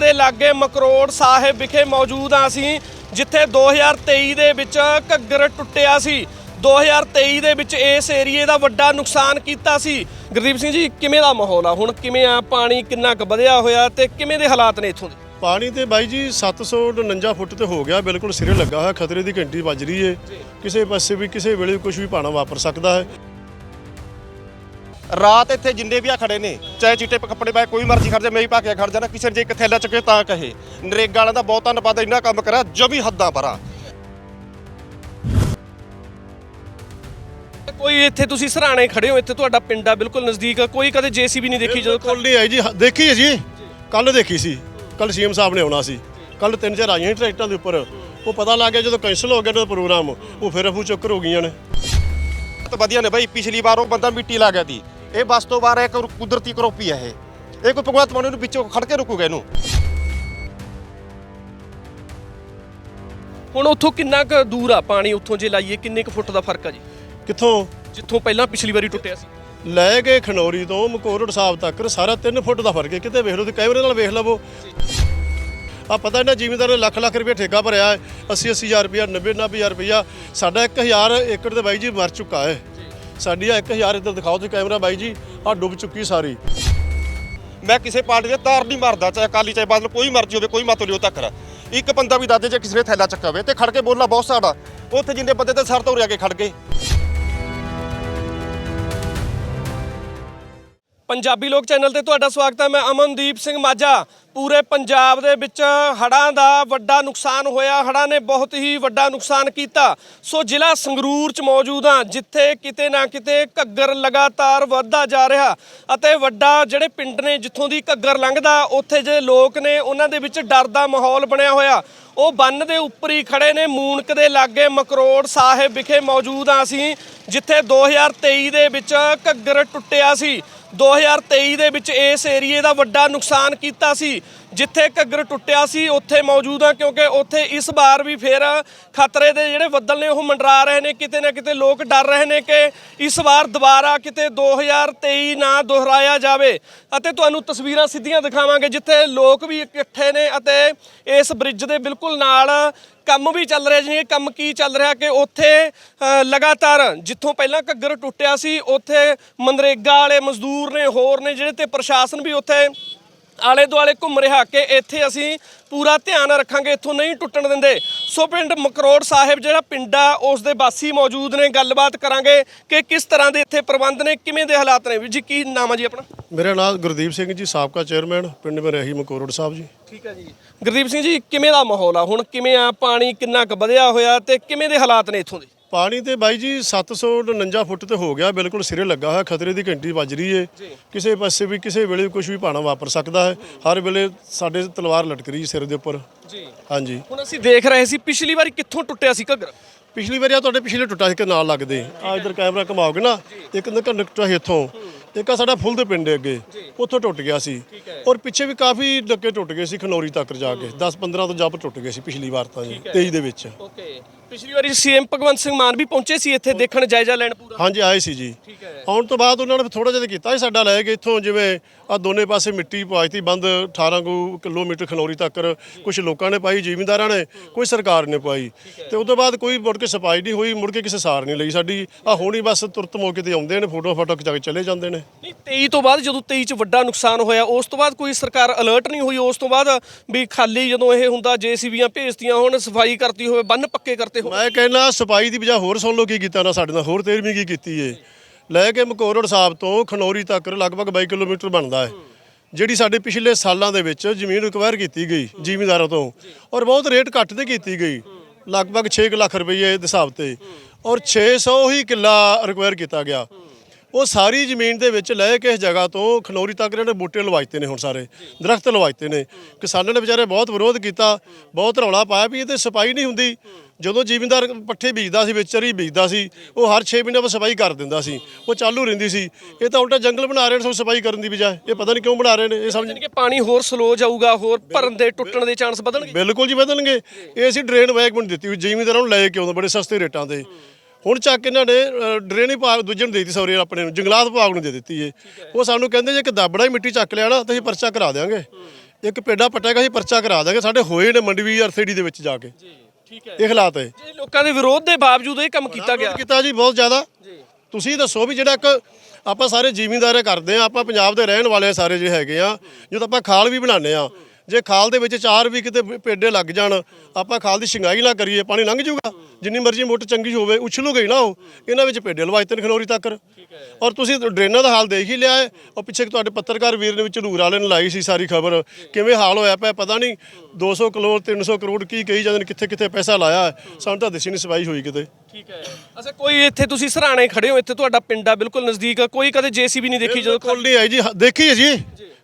ਦੇ ਲਾਗੇ ਮਕਰੋੜ ਸਾਹਿਬ ਵਿਖੇ ਮੌਜੂਦ ਆ ਅਸੀਂ ਜਿੱਥੇ 2023 ਦੇ ਵਿੱਚ ਘੱਗਰ ਟੁੱਟਿਆ ਸੀ। 2023 ਦੇ ਵਿੱਚ ਇਸ ਏਰੀਏ ਦਾ ਵੱਡਾ ਨੁਕਸਾਨ ਕੀਤਾ ਸੀ। ਗੁਰਦੀਪ ਸਿੰਘ ਜੀ ਕਿਵੇਂ ਦਾ ਮਾਹੌਲ ਆ? ਹੁਣ ਕਿਵੇਂ ਆ? ਪਾਣੀ ਕਿੰਨਾ ਕੁ ਵਧਿਆ ਹੋਇਆ ਤੇ ਕਿਵੇਂ ਦੇ ਹਾਲਾਤ ਨੇ ਇੱਥੋਂ ਦੇ? ਪਾਣੀ ਤੇ ਬਾਈ ਜੀ 749 ਫੁੱਟ ਤੇ ਹੋ ਗਿਆ। ਬਿਲਕੁਲ ਸਿਰੇ ਲੱਗਾ ਹੋਇਆ ਖਤਰੇ ਦੀ ਘੰਟੀ ਵੱਜ ਰਹੀ ਏ। ਕਿਸੇ ਪਾਸੇ ਵੀ ਕਿਸੇ ਵੇਲੇ ਕੁਝ ਵੀ ਪਾਣਾ ਵਾਪਰ ਸਕਦਾ ਹੈ। ਰਾਤ ਇੱਥੇ ਜਿੰਨੇ ਵੀ ਆ ਖੜੇ ਨੇ ਚਾਹੇ ਚਿੱਟੇ ਕੱਪੜੇ ਪਾਏ ਕੋਈ ਮਰਜ਼ੀ ਖੜ ਜਾ ਮੈਂ ਹੀ ਪਾ ਕੇ ਖੜ ਜਾਣਾ ਕਿਸੇ ਨੇ ਜੇ ਇੱਕ ਥੈਲਾ ਚੁੱਕੇ ਤਾਂ ਕਹੇ। ਨਰੇਗਾ ਵਾਲਿਆਂ ਦਾ ਬਹੁਤ ਧੰਨਵਾਦ ਇੰਨਾ ਕੰਮ ਕਰਿਆ ਜੋ ਵੀ ਹੱਦਾਂ ਪਰਾਂ ਕੋਈ ਇੱਥੇ ਤੁਸੀਂ ਸਰਾਣੇ ਖੜੇ ਹੋ ਇੱਥੇ ਤੁਹਾਡਾ ਪਿੰਡ ਆ ਬਿਲਕੁਲ ਨਜ਼ਦੀਕ ਆ ਕੋਈ ਕਦੇ ਜੀਸੀਬੀ ਨਹੀਂ ਦੇਖੀ ਜਦੋਂ ਕੋਲ ਨਹੀਂ ਆਈ ਜੀ ਦੇਖੀ ਹੈ ਜੀ ਕੱਲ ਦੇਖੀ ਸੀ ਕੱਲ ਸੀਐਮ ਸਾਹਿਬ ਨੇ ਆਉਣਾ ਸੀ ਕੱਲ ਤਿੰਨ ਚਾਰ ਆਈਆਂ ਸੀ ਟਰੈਕਟਰਾਂ ਦੇ ਉੱਪਰ ਉਹ ਪਤਾ ਲੱਗ ਗਿਆ ਜਦੋਂ ਕੈਂਸਲ ਹੋ ਗਿਆ ਨਾ ਪ੍ਰੋਗਰਾਮ ਉਹ ਫਿਰ ਅਫੂ ਚੱਕਰ ਹੋ ਗਈਆਂ ਨੇ। ਬਹੁਤ ਵਧੀਆ ਨੇ ਬਾਈ ਪਿਛਲੀ ਵਾਰ ਉਹ ਬੰਦਾ ਮਿੱਟੀ ਲਾ ਗਿਆ ਸੀ ਇਹ ਬਸ ਤੋਂ ਬਾਅਦ ਇੱਕ ਕੁਦਰਤੀ ਕਰੋਪੀ ਹੈ ਇਹ। ਇਹ ਕੋਈ ਭਗਵੰਤ ਮਾਨ ਨੂੰ ਵਿੱਚੋਂ ਖੜ ਕੇ ਰੁਕੂਗਾ ਇਹਨੂੰ। ਹੁਣ ਉੱਥੋਂ ਕਿੰਨਾ ਕੁ ਦੂਰ ਆ ਪਾਣੀ? ਉੱਥੋਂ ਜੇ ਲਾਈਏ ਕਿੰਨੇ ਕੁ ਫੁੱਟ ਦਾ ਫ਼ਰਕ ਆ ਜੀ? ਕਿੱਥੋਂ? ਜਿੱਥੋਂ ਪਹਿਲਾਂ ਪਿਛਲੀ ਵਾਰੀ ਟੁੱਟਿਆ ਸੀ। ਲੈ ਕੇ ਖਨੌਰੀ ਤੋਂ ਮਕੋਰੜ ਸਾਹਿਬ ਤੱਕ ਸਾਰਾ 3 ਫੁੱਟ ਦਾ ਫ਼ਰਕ ਹੈ। ਕਿਤੇ ਵੇਖ ਲਓ ਤੇ ਕੈਮਰੇ ਨਾਲ ਵੇਖ ਲਵੋ। ਆ ਪਤਾ ਇਹਨਾਂ ਜ਼ਿਮੀਂਦਾਰ ਨੇ ਲੱਖ ਲੱਖ ਰੁਪਏ ਠੇਕਾ ਭਰਿਆ ਹੈ। 80 80000 ਰੁਪਇਆ 90 90000 ਰੁਪਇਆ। ਸਾਡਾ 1000 ਏਕੜ ਦੇ ਬਾਈ ਜੀ ਮਰ ਚੁੱਕਾ ਹੈ। ਸਾਡੀ ਆ 1000 ਇੱਧਰ ਦਿਖਾਓ ਤੇ ਕੈਮਰਾ ਬਾਈ ਜੀ ਆ ਡੁੱਬ ਚੁੱਕੀ ਸਾਰੀ। ਮੈਂ ਕਿਸੇ ਪਾਰਟੀ ਦੇ ਤਾਰ ਨਹੀਂ ਮਾਰਦਾ, ਚਾਹੇ ਅਕਾਲੀ, ਚਾਹੇ ਬਾਦਲ, ਕੋਈ ਮਰਜ਼ੀ ਹੋਵੇ, ਕੋਈ ਮਤ ਲਿਓ ਤੱਕ। ਇੱਕ ਬੰਦਾ ਵੀ ਦੱਸਦੇ ਜੇ ਕਿਸੇ ਨੇ ਥੈਲਾ ਚੱਕਾ ਹੋਵੇ ਤੇ ਖੜ ਕੇ ਬੋਲਣਾ ਬਹੁਤ ਸਾਡਾ। ਉੱਥੇ ਜਿੰਨੇ ਬੰਦੇ ਤੇ ਸਰ ਤੋਂ ਉਰਿਆ ਕੇ ਖੜ ਗਏ। ਪੰਜਾਬੀ ਲੋਕ ਚੈਨਲ ਤੇ ਤੁਹਾਡਾ ਸਵਾਗਤ ਹੈ। ਮੈਂ ਅਮਨਦੀਪ ਸਿੰਘ ਮਾਝਾ। ਪੂਰੇ ਪੰਜਾਬ ਦੇ ਵਿੱਚ ਹੜ੍ਹਾਂ ਦਾ ਵੱਡਾ ਨੁਕਸਾਨ ਹੋਇਆ। ਹੜ੍ਹਾਂ ਨੇ ਬਹੁਤ ਹੀ ਵੱਡਾ ਨੁਕਸਾਨ ਕੀਤਾ। ਸੋ ਜ਼ਿਲ੍ਹਾ ਸੰਗਰੂਰ ਚ ਮੌਜੂਦ ਹਾਂ, ਜਿੱਥੇ ਕਿਤੇ ਨਾ ਕਿਤੇ ਘੱਗਰ ਲਗਾਤਾਰ ਵੱਧਦਾ ਜਾ ਰਿਹਾ ਅਤੇ ਵੱਡਾ ਜਿਹੜੇ ਪਿੰਡ ਨੇ, ਜਿੱਥੋਂ ਦੀ ਘੱਗਰ ਲੰਘਦਾ, ਉੱਥੇ ਜਿਹੜੇ ਲੋਕ ਨੇ, ਉਹਨਾਂ ਦੇ ਵਿੱਚ ਡਰ ਦਾ ਮਾਹੌਲ ਬਣਿਆ ਹੋਇਆ। ਉਹ ਬੰਨ ਦੇ ਉੱਪਰ ਹੀ ਖੜੇ ਨੇ। ਮੂਨਕ ਦੇ ਲਾਗੇ ਮਕਰੋੜ ਸਾਹਿਬ ਵਿਖੇ ਮੌਜੂਦ ਹਾਂ ਅਸੀਂ, ਜਿੱਥੇ 2023 ਦੇ ਵਿੱਚ ਘੱਗਰ ਟੁੱਟਿਆ ਸੀ। 2023 ਦੇ ਵਿੱਚ ਇਸ ਏਰੀਏ ਦਾ ਵੱਡਾ ਨੁਕਸਾਨ ਕੀਤਾ ਸੀ। ਜਿੱਥੇ ਘੱਗਰ ਟੁੱਟਿਆ ਸੀ, ਉੱਥੇ ਮੌਜੂਦ ਆ, ਕਿਉਂਕਿ ਉੱਥੇ ਇਸ ਵਾਰ ਵੀ ਫੇਰ ਖਤਰੇ ਦੇ ਜਿਹੜੇ ਬੱਦਲ ਨੇ, ਉਹ ਮੰਡਰਾ ਰਹੇ ਨੇ। ਕਿਤੇ ਨਾ ਕਿਤੇ ਲੋਕ ਡਰ ਰਹੇ ਨੇ ਕਿ ਇਸ ਵਾਰ ਦੁਬਾਰਾ ਕਿਤੇ 2023 ਨਾ ਦੁਹਰਾਇਆ ਜਾਵੇ। ਅਤੇ ਤੁਹਾਨੂੰ ਤਸਵੀਰਾਂ ਸਿੱਧੀਆਂ ਦਿਖਾਵਾਂਗੇ, ਜਿੱਥੇ ਲੋਕ ਵੀ ਇਕੱਠੇ ਨੇ ਅਤੇ ਇਸ ਬ੍ਰਿਜ ਦੇ ਬਿਲਕੁਲ ਨਾਲ ਕੰਮ ਵੀ ਚੱਲ ਰਿਹਾ ਜੀ ਇਹ ਕੰਮ ਕੀ ਚੱਲ ਰਿਹਾ ਕਿ ਉੱਥੇ ਲਗਾਤਾਰ ਜਿੱਥੋਂ ਪਹਿਲਾਂ ਘੱਗਰ ਟੁੱਟਿਆ ਸੀ, ਉੱਥੇ ਮਨਰੇਗਾ ਵਾਲੇ ਮਜ਼ਦੂਰ ਨੇ, ਹੋਰ ਨੇ, ਜਿਹੜੇ ਤੇ ਪ੍ਰਸ਼ਾਸਨ ਵੀ ਉੱਥੇ ਆਲੇ ਦੁਆਲੇ ਘੁੰਮ ਰਿਹਾ ਕਿ ਇੱਥੇ ਅਸੀਂ ਪੂਰਾ ਧਿਆਨ ਰੱਖਾਂਗੇ ਇੱਥੋਂ ਨਹੀਂ ਟੁੱਟਣ ਦਿੰਦੇ। ਸੋ ਪਿੰਡ ਮਕਰੋੜ ਸਾਹਿਬ ਜਿਹੜਾ ਪਿੰਡ ਆ ਉਸ ਦੇ ਵਾਸੀ ਮੌਜੂਦ ਨੇ। ਗੱਲਬਾਤ ਕਰਾਂਗੇ ਕਿ ਕਿਸ ਤਰ੍ਹਾਂ ਦੇ ਇੱਥੇ ਪ੍ਰਬੰਧ ਨੇ ਕਿਵੇਂ ਦੇ ਹਾਲਾਤ ਨੇ। ਵੀ ਜੀ ਕੀ ਨਾਮ ਆ ਜੀ ਆਪਣਾ? ਮੇਰਾ ਨਾਮ ਗੁਰਦੀਪ ਸਿੰਘ ਜੀ ਸਾਬਕਾ ਚੇਅਰਮੈਨ ਪਿੰਡ ਮਰਹੀ ਮਕੋਰੜ ਸਾਹਿਬ ਜੀ। ਠੀਕ ਹੈ ਜੀ। ਗੁਰਦੀਪ ਸਿੰਘ ਜੀ ਕਿਵੇਂ ਦਾ ਮਾਹੌਲ ਆ? ਹੁਣ ਕਿਵੇਂ ਆ? ਪਾਣੀ ਕਿੰਨਾ ਕੁ ਵਧਿਆ ਹੋਇਆ ਤੇ ਕਿਵੇਂ ਦੇ ਹਾਲਾਤ ਨੇ ਇੱਥੋਂ ਦੇ? ਪਾਣੀ ਤੇ ਬਾਈ ਜੀ 749 ਫੁੱਟ ਤੇ ਹੋ ਗਿਆ ਬਿਲਕੁਲ ਸਿਰੇ ਲੱਗਾ ਹੋਇਆ ਖਤਰੇ ਦੀ ਘੰਟੀ ਵੱਜ ਰਹੀ ਏ। ਕਿਸੇ ਪਾਸੇ ਵੀ ਕਿਸੇ ਵੇਲੇ ਕੁਝ ਵੀ ਪਾਣਾ ਵਾਪਰ ਸਕਦਾ ਹੈ। ਹਰ ਵੇਲੇ ਸਾਡੇ ਤਲਵਾਰ ਲਟਕ ਰਹੀ ਸਿਰ ਦੇ ਉੱਪਰ। ਜੀ। ਹਾਂਜੀ। ਹੁਣ ਅਸੀਂ ਦੇਖ ਰਹੇ ਸੀ ਪਿਛਲੀ ਵਾਰੀ ਕਿੱਥੋਂ ਟੁੱਟਿਆ ਸੀ ਘੱਗਰ? ਪਿਛਲੀ ਵਾਰੀ ਆ ਤੁਹਾਡੇ ਪਿਛਲੇ ਟੁੱਟਾ ਸੀ ਕਿ ਨਾਲ ਲੱਗਦੇ। ਆ ਇਧਰ ਕੈਮਰਾ ਘਮਾਓਗੇ ਨਾ ਇੱਕ ਨਾ ਕੰਡਕਟਰ ਸੀ ਇੱਥੋਂ। ਇੱਕ ਆ ਸਾਡਾ ਫੁੱਲ ਦੇ ਪਿੰਡ ਅੱਗੇ ਉੱਥੋਂ ਟੁੱਟ ਗਿਆ ਸੀ। ਔਰ ਪਿੱਛੇ ਵੀ ਕਾਫੀ ਡੱਕੇ ਟੁੱਟ ਗਏ ਸੀ ਖਨੌਰੀ ਤੱਕ ਜਾ ਕੇ। 10 15 ਤੋਂ ਜੱਬ ਟੁੱਟ ਗਏ ਸੀ ਪਿਛਲੀ ਵਾਰ ਤਾਂ ਜੀ 23 ਦੇ ਵਿੱਚ। ਓਕੇ। ਪਿਛਲੀ ਵਾਰੀ ਸੀਐਮ ਭਗਵੰਤ ਸਿੰਘ ਮਾਨ ਵੀ ਪਹੁੰਚੇ ਸੀ ਇੱਥੇ ਦੇਖਣ ਜਾਇਜ਼ਾ ਲੈਣ ਪੂਰਾ। ਹਾਂਜੀ ਆਏ ਸੀ ਜੀ। ਠੀਕ ਹੈ। ਆਉਣ ਤੋਂ ਬਾਅਦ ਉਹਨਾਂ ਨੇ ਥੋੜਾ ਜਿਹਾ ਕੀਤਾ ਸੀ ਸਾਡਾ ਲੈ ਕੇ ਇੱਥੋਂ ਜਿਵੇਂ ਆ ਦੋਨੇ ਪਾਸੇ ਮਿੱਟੀ ਪਵਾਈ ਤੀ ਬੰਦ 18 ਕੁ ਕਿਲੋਮੀਟਰ ਖਨੌਰੀ ਤੱਕ ਕੁਝ ਲੋਕਾਂ ਨੇ ਪਾਈ ਜ਼ਿਮੀਂਦਾਰਾਂ ਨੇ ਕੋਈ ਸਰਕਾਰ ਨੇ ਪਾਈ। ਤੇ ਉਸ ਤੋਂ ਬਾਅਦ ਕੋਈ ਮੁੜ ਕੇ ਸਫ਼ਾਈ ਨਹੀਂ ਹੋਈ ਮੁੜ ਕੇ ਕਿਸੇ ਸਾਰ ਨਹੀਂ ਲਈ ਸਾਡੀ। ਆ ਹੁਣੀ ਬਸ ਤੁਰਤ ਮੌਕੇ ਤੇ ਆਉਂਦੇ ਨੇ ਫੋਟੋ ਫੋਟੋ ਖਿਚਾ ਕੇ ਚਲੇ ਜਾਂਦੇ ਨੇ। ਨਹੀਂ 23 ਤੋਂ ਬਾਅਦ ਜਦੋਂ 23 ਚ ਵੱਡਾ ਨੁਕਸਾਨ ਹੋਇਆ ਉਸ ਤੋਂ ਬਾਅਦ ਕੋਈ ਸਰਕਾਰ ਅਲਰਟ ਨਹੀਂ ਹੋਈ ਉਸ ਤੋਂ ਬਾਅਦ ਵੀ ਖਾਲੀ ਜਦੋਂ ਇਹ ਹੁੰਦਾ ਜੇਸੀਬੀਆਂ ਭੇਜਤੀਆਂ ਹੋਣ ਸਫ਼ਾਈ ਕਰਤੀ ਹੋਵੇ ਬੰਨ ਪੱਕੇ ਕਰਤੇ ਮੈਂ ਕਹਿੰਦਾ ਸਫ਼ਾਈ ਦੀ ਵਜ੍ਹਾ ਹੋਰ ਸੁਣ ਲਓ ਕੀ ਕੀਤਾ ਨਾ ਸਾਡੇ ਨਾਲ, ਹੋਰ ਤੇਰਵੀਂ ਕੀ ਕੀਤੀ ਏ। ਲੈ ਕੇ ਮਕੋਰੜ ਸਾਹਿਬ ਤੋਂ ਖਨੌਰੀ ਤੱਕ ਲਗਭਗ 22 ਕਿਲੋਮੀਟਰ ਬਣਦਾ ਹੈ ਜਿਹੜੀ ਸਾਡੇ ਪਿਛਲੇ ਸਾਲਾਂ ਦੇ ਵਿੱਚ ਜ਼ਮੀਨ ਰਿਕਵਾਇਰ ਕੀਤੀ ਗਈ ਜ਼ਿਮੀਂਦਾਰਾਂ ਤੋਂ ਔਰ ਬਹੁਤ ਰੇਟ ਘੱਟ ਤੇ ਕੀਤੀ ਗਈ, ਲਗਭਗ 6 ਲੱਖ ਰੁਪਏ ਦੇ ਹਿਸਾਬ ਤੇ ਔਰ 600 ਹੀ ਕਿੱਲਾ ਰਿਕਵਾਇਰ ਕੀਤਾ ਗਿਆ। ਉਹ ਸਾਰੀ ਜ਼ਮੀਨ ਦੇ ਵਿੱਚ ਲੈ ਕੇ ਇਸ ਜਗ੍ਹਾ ਤੋਂ ਖਨੌਰੀ ਤੱਕ ਇਹਨਾਂ ਨੇ ਬੂਟੇ ਲਵਾਈਤੇ ਨੇ ਹੁਣ ਸਾਰੇ ਦਰਖਤ ਲਵਾਈਤੇ ਨੇ। ਕਿਸਾਨਾਂ ਨੇ ਵਿਚਾਰੇ ਬਹੁਤ ਵਿਰੋਧ ਕੀਤਾ ਬਹੁਤ ਰੌਲਾ ਪਾਇਆ ਵੀ ਇਹ ਤੇ ਸਫ਼ਾਈ ਨਹੀਂ ਹੁੰਦੀ। ਜਦੋਂ ਜ਼ਿਮੀਂਦਾਰ ਪੱਠੇ ਬੀਜਦਾ ਸੀ ਵਿਚਰੀ ਬੀਜਦਾ ਸੀ ਉਹ ਹਰ 6 ਮਹੀਨੇ ਬਾਅਦ ਸਫ਼ਾਈ ਕਰ ਦਿੰਦਾ ਸੀ ਉਹ ਚਾਲੂ ਰਹਿੰਦੀ ਸੀ। ਇਹ ਤਾਂ ਉਲਟਾ ਜੰਗਲ ਬਣਾ ਰਹੇ ਨੇ ਸੋ ਸਫ਼ਾਈ ਕਰਨ ਦੀ ਬਜਾਏ। ਇਹ ਪਤਾ ਨਹੀਂ ਕਿਉਂ ਬਣਾ ਰਹੇ ਨੇ ਇਹ ਸਮਝ ਕਿ ਪਾਣੀ ਹੋਰ ਸਲੋ ਜਾਊਗਾ ਹੋਰ ਭਰਨ ਦੇ ਟੁੱਟਣ ਦੇ ਚਾਂਸ ਵਧਣਗੇ। ਬਿਲਕੁਲ ਜੀ ਵਧਣਗੇ। ਇਹ ਅਸੀਂ ਡਰੇਨ ਵੈਗਮੈਂਟ ਦਿੱਤੀ ਹੋਈ ਜ਼ਿਮੀਂਦਾਰਾਂ ਨੂੰ ਲੈ ਕੇ ਆਉਂਦੇ ਬੜੇ ਸਸਤੇ ਰੇਟਾਂ ਤੇ। ਹੁਣ ਚੱਕ ਇਹਨਾਂ ਨੇ ਡਰੇਨ ਵਿਭਾਗ ਦੂਜੇ ਨੂੰ ਦੇ ਦਿੱਤੀ ਸੌਰੇ ਆਪਣੇ ਨੂੰ ਜੰਗਲਾਤ ਵਿਭਾਗ ਨੂੰ ਦੇ ਦਿੱਤੀ ਏ। ਉਹ ਸਾਨੂੰ ਕਹਿੰਦੇ ਜੇ ਕਿ ਦਾਬੜਾ ਹੀ ਮਿੱਟੀ ਚੱਕ ਲਿਆ ਨਾ ਤਾਂ ਅਸੀਂ ਪਰਚਾ ਕਰਾ ਦੇਵਾਂਗੇ ਇੱਕ ਪੇਡਾ ਪਟੇਗਾ ਅਸੀਂ ਪਰਚਾ ਕਰਾ ਦਾਂਗੇ ਸਾਡੇ ਹੋਏ ਨੇ ਮੰਡਵੀ ਆਰਸੀਡੀ ਦੇ ਵਿੱਚ ਜਾ ਕੇ। ਜੀ ਠੀਕ ਹੈ। ਇਹ ਹਾਲਾਤ ਹੈ ਜੀ ਲੋਕਾਂ ਦੇ ਵਿਰੋਧ ਦੇ ਬਾਵਜੂਦ ਇਹ ਕੰਮ ਕੀਤਾ ਗਿਆ। ਕੀਤਾ ਜੀ ਬਹੁਤ ਜ਼ਿਆਦਾ। ਤੁਸੀਂ ਦੱਸੋ ਵੀ ਜਿਹੜਾ ਇੱਕ ਆਪਾਂ ਸਾਰੇ ਜ਼ਿਮੀਂਦਾਰ ਕਰਦੇ ਆ ਆਪਾਂ ਪੰਜਾਬ ਦੇ ਰਹਿਣ ਵਾਲੇ ਸਾਰੇ ਜਿਹੜੇ ਹੈਗੇ ਆ ਜਦੋਂ ਆਪਾਂ ਖਾਲ ਵੀ ਬਣਾਉਂਦੇ ਆ ਜੇ ਖਾਲ ਦੇ ਵਿੱਚ ਚਾਰ ਵੀ ਕਿਤੇ ਪੇਡੇ ਲੱਗ ਜਾਣ ਆਪਾਂ ਖਾਲ ਦੀ ਸ਼ਿੰਗਾਈ ਨਾ ਕਰੀਏ ਪਾਣੀ ਲੰਘ ਜਾਊਗਾ। ਜਿੰਨੀ ਮਰਜ਼ੀ ਮੋਟਰ ਚੰਗੀ ਹੋਵੇ ਉਛਲੂਗਾ ਹੀ ਨਾ ਉਹ। ਇਹਨਾਂ ਵਿੱਚ ਪੇਡੇ ਲਵਾਏ ਤਿੰਨ ਖਨੌਰੀ ਤੱਕ। ਔਰ ਤੁਸੀਂ ਡਰੇਨਾਂ ਦਾ ਹਾਲ ਦੇਖ ਹੀ ਲਿਆ ਹੈ। ਉਹ ਪਿੱਛੇ ਤੁਹਾਡੇ ਪੱਤਰਕਾਰ ਵੀਰ ਨੇ ਵਿੱਚ ਨੂਰ ਵਾਲੇ ਨੇ ਲਾਈ ਸੀ ਸਾਰੀ ਖਬਰ। ਕਿਵੇਂ ਹਾਲ ਹੋਇਆ ਪਿਆ ਪਤਾ ਨਹੀਂ। 200 ਕਰੋੜ 300 ਕਰੋੜ ਕੀ ਕਹੀ ਜਾਂਦੇ ਨੇ ਕਿੱਥੇ ਕਿੱਥੇ ਪੈਸਾ ਲਾਇਆ। ਸਾਨੂੰ ਤਾਂ ਦਿਸੀ ਨਹੀਂ ਸਵਾਈ ਹੋਈ ਕਿਤੇ। ਠੀਕ ਹੈ। ਅੱਛਾ ਕੋਈ ਇੱਥੇ ਤੁਸੀਂ ਸਰਾਣੇ ਖੜੇ ਹੋ ਇੱਥੇ ਤੁਹਾਡਾ ਪਿੰਡ ਆ ਬਿਲਕੁਲ ਨਜ਼ਦੀਕ। ਕੋਈ ਕਦੇ ਜੀਸੀਬੀ ਨਹੀਂ ਦੇਖੀ ਜਦੋਂ ਕੋਲ ਨਹੀਂ ਆਈ ਜੀ। ਦੇਖੀ ਹੈ ਜੀ।